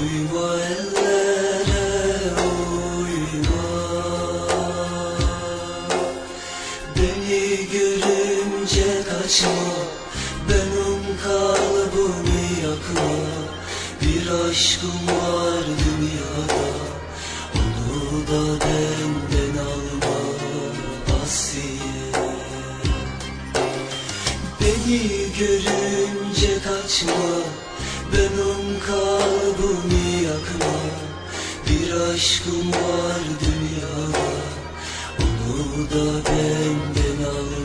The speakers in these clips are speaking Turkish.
Uyma ellere uyma. Beni görünce kaçma. Benim kalbimi yakma. Bir aşkım var dünyada. Onu da benden alma Asiye. Beni görünce kaçma. Benim kalbimi yakma. Bir aşkım var dünyada. Onu da benden alma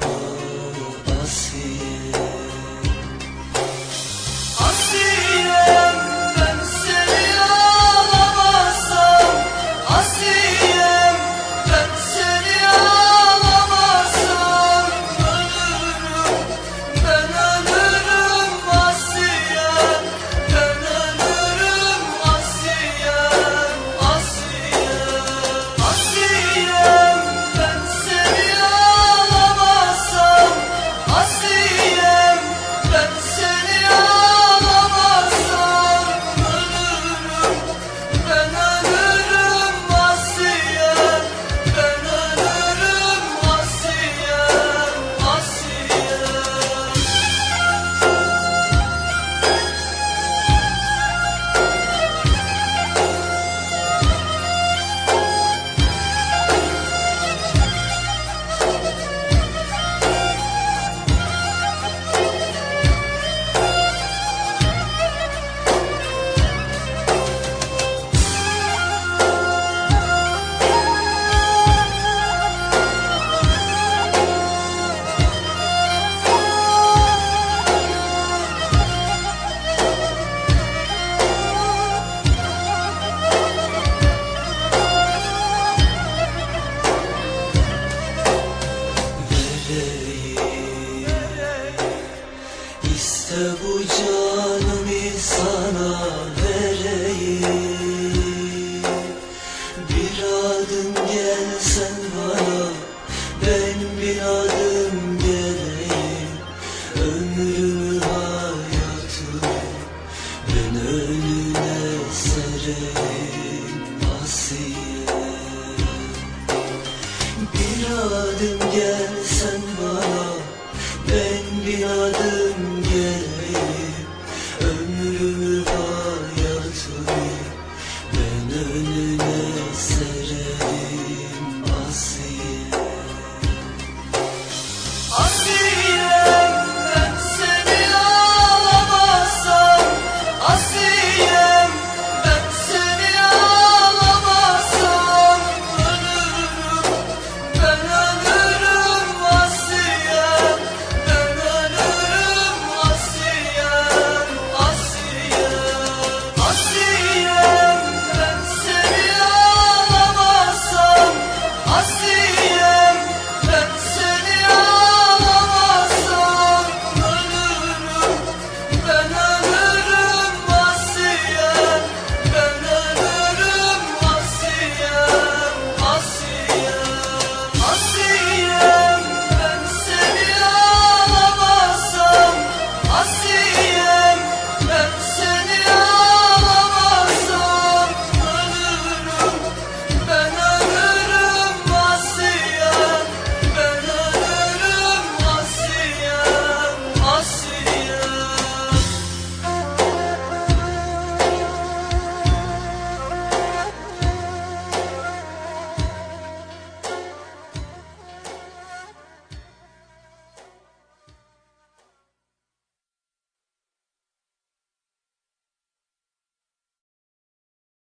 Bir adım gel.